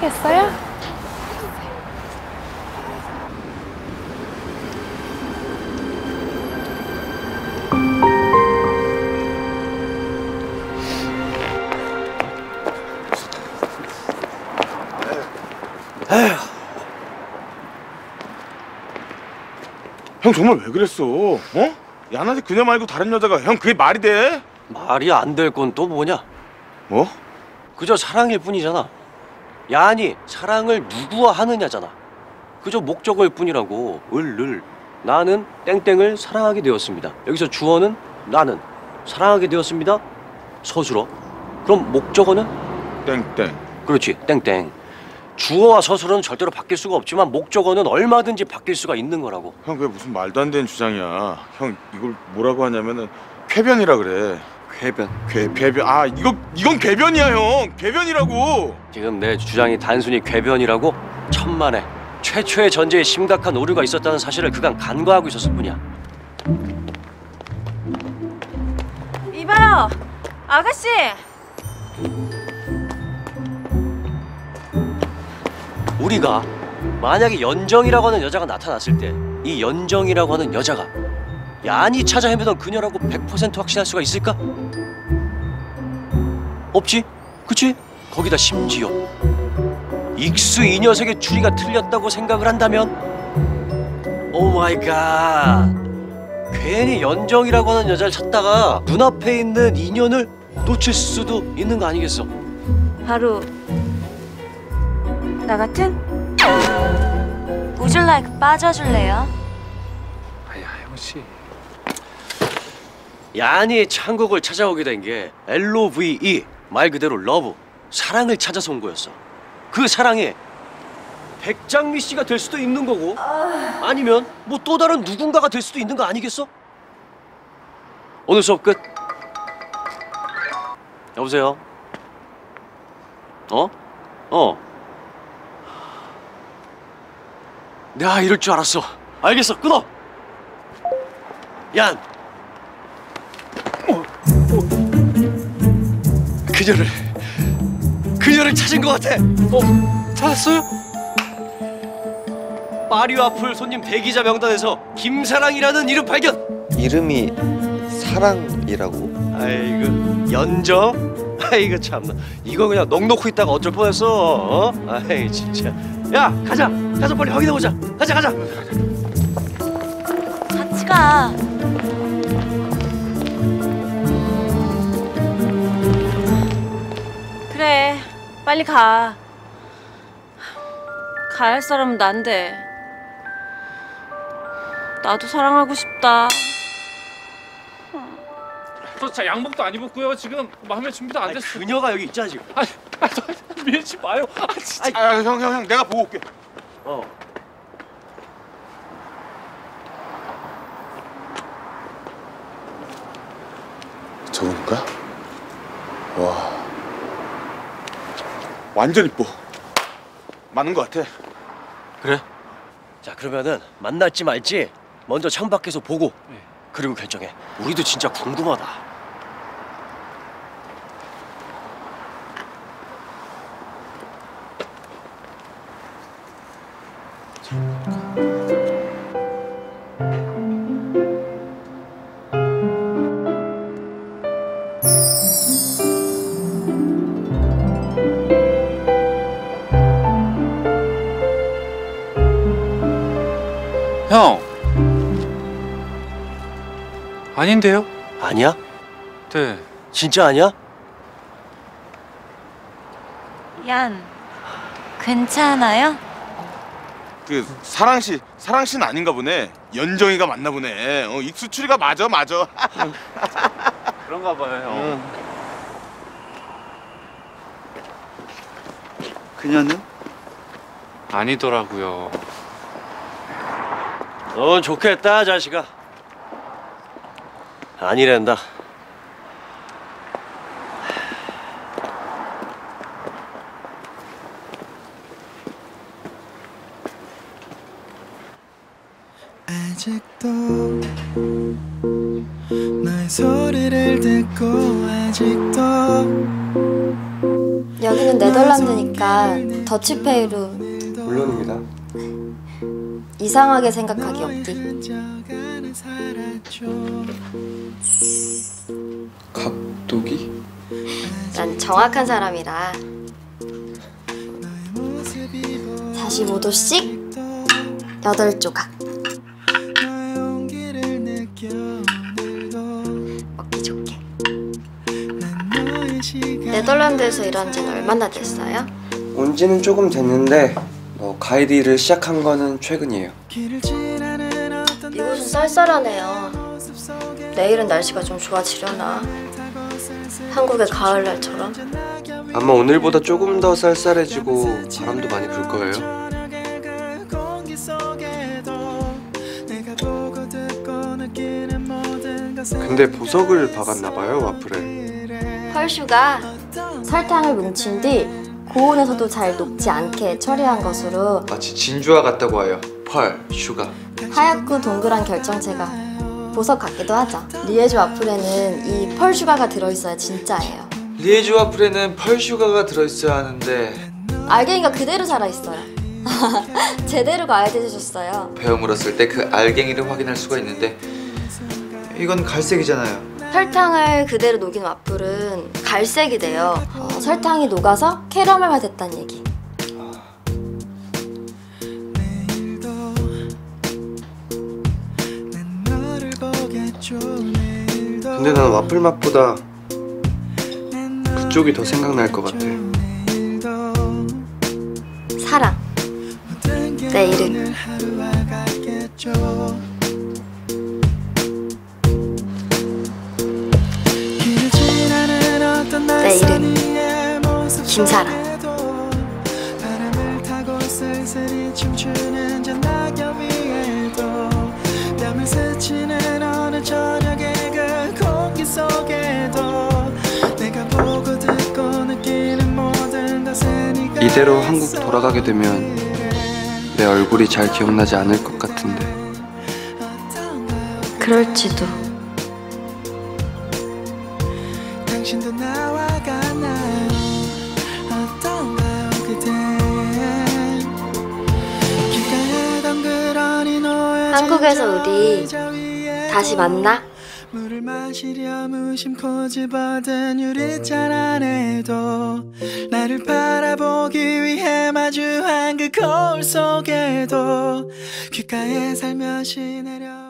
하시겠어요? 형 정말 왜 그랬어? 어? 야나한테 그녀 말고 다른 여자가 형 그게 말이 돼? 말이 안 될 건 또 뭐냐? 뭐? 그저 사랑일 뿐이잖아. 야니 사랑을 누구와 하느냐잖아. 그저 목적어일 뿐이라고. 을을 나는 땡땡을 사랑하게 되었습니다. 여기서 주어는 나는 사랑하게 되었습니다. 서술어. 그럼 목적어는 땡땡 그렇지 땡땡. 주어와 서술어는 절대로 바뀔 수가 없지만 목적어는 얼마든지 바뀔 수가 있는 거라고. 형 그게 무슨 말도 안 되는 주장이야 형 이걸 뭐라고 하냐면은 쾌변이라 그래 궤변. 궤 궤변 아 이거 이건 궤변이야 형 궤변이라고 지금 내 주장이 단순히 궤변이라고 천만에 최초의 전제에 심각한 오류가 있었다는 사실을 그간 간과하고 있었을 뿐이야. 이봐요, 아가씨. 우리가 만약에 연정이라고 하는 여자가 나타났을 때 이 연정이라고 하는 여자가 야니 찾아 헤매던 그녀라고 100% 확신할 수가 있을까? 없지? 그치? 거기다 심지어 익수 이 녀석의 추리가 틀렸다고 생각을 한다면 오 마이 갓 괜히 연정이라고 하는 여자를 찾다가 눈앞에 있는 인연을 놓칠 수도 있는 거 아니겠어? 바로 나 같은? Would you like 빠져줄래요? 아야 형씨 야니의 창곡을 찾아오게 된 게 L-O-V-E 말 그대로 러브 사랑을 찾아서 온 거였어. 그 사랑에 백장미 씨가 될 수도 있는 거고 아니면 뭐 또 다른 누군가가 될 수도 있는 거 아니겠어? 오늘 수업 끝. 여보세요? 어? 어. 내가 이럴 줄 알았어. 알겠어. 끊어. 얀 그녀를 그녀를 찾은 것 같아. 어 찾았어요? 파리 와플 손님 대기자 명단에서 김사랑이라는 이름 발견. 이름이 사랑이라고? 아이고 연정. 아이고 참나 이거 그냥 넋 놓고 있다가 어쩔 뻔했어. 어? 아이 진짜. 야 가자 가서 빨리 확인해 보자. 가자 가자. 같이 가. 빨리 가. 가야 할 사람은 난데. 나도 사랑하고 싶다. 저자 양복도 안 입었고요 지금 마음의 준비도 안 아니, 됐어 그녀가 여기 있잖아 지금. 아니 아, 저, 밀지 마요 아 진짜 아 형 형 형 내가 보고 올게 어. 저분인가? 와 완전 이뻐 맞는 것 같아 그래? 자 그러면은 만날지 말지 먼저 창밖에서 보고 네. 그리고 결정해. 우리도 진짜 궁금하다. 아닌데요? 아니야? 네 진짜 아니야? 얀, 괜찮아요? 그 사랑 씨 사랑 씨는 아닌가 보네 연정이가 맞나 보네 어 익수추리가 맞아 맞아 그런가 봐요 형 그녀는? 아니더라고요 넌 좋겠다 자식아. 아니란다. 아직도 너의 소리를 듣고 아직도 여기는 네덜란드니까 더치페이로 물론입니다. 이상하게 생각하기 없디. 각도기? 난 정확한 사람이라 45도씩 8조각 먹기 좋게 네덜란드에서 일한 지는 얼마나 됐어요? 온 지는 조금 됐는데 뭐 가이드 일을 시작한 거는 최근이에요. 쌀쌀하네요 내일은 날씨가 좀 좋아지려나 한국의 가을날처럼 아마 오늘보다 조금 더 쌀쌀해지고 바람도 많이 불 거예요. 근데 보석을 박았나 봐요 와플에. 펄슈가 설탕을 뭉친 뒤 고온에서도 잘 녹지 않게 처리한 것으로 마치 진주와 같다고 해요. 펄, 슈가. 하얗고 동그란 결정체가 보석 같기도 하죠. 리에주 와플에는 이 펄 슈가가 들어있어야 진짜예요. 리에주 와플에는 펄 슈가가 들어있어야 하는데 알갱이가 그대로 살아있어요. 제대로 해주셨어요. 배움으로 쓸때그 알갱이를 확인할 수가 있는데 이건 갈색이잖아요. 설탕을 그대로 녹인 와플은 갈색이 돼요. 어, 설탕이 녹아서 캐러멜화 됐다는 얘기. 근데 난 와플 맛보다 그쪽이 더 생각날 것 같아. 사랑. 내 이름. 내 이름. 김사랑. 이대로 한국 돌아가게 되면 내 얼굴이 잘 기억나지 않을 것 같은데. 그럴지도. 한국에서 저 우리 다시 만나? 물을 마시려 무심코 집어든 유리잔 안에도 나를 바라보기 위해 마주한 그 거울 속에도 귓가에 살며시 내려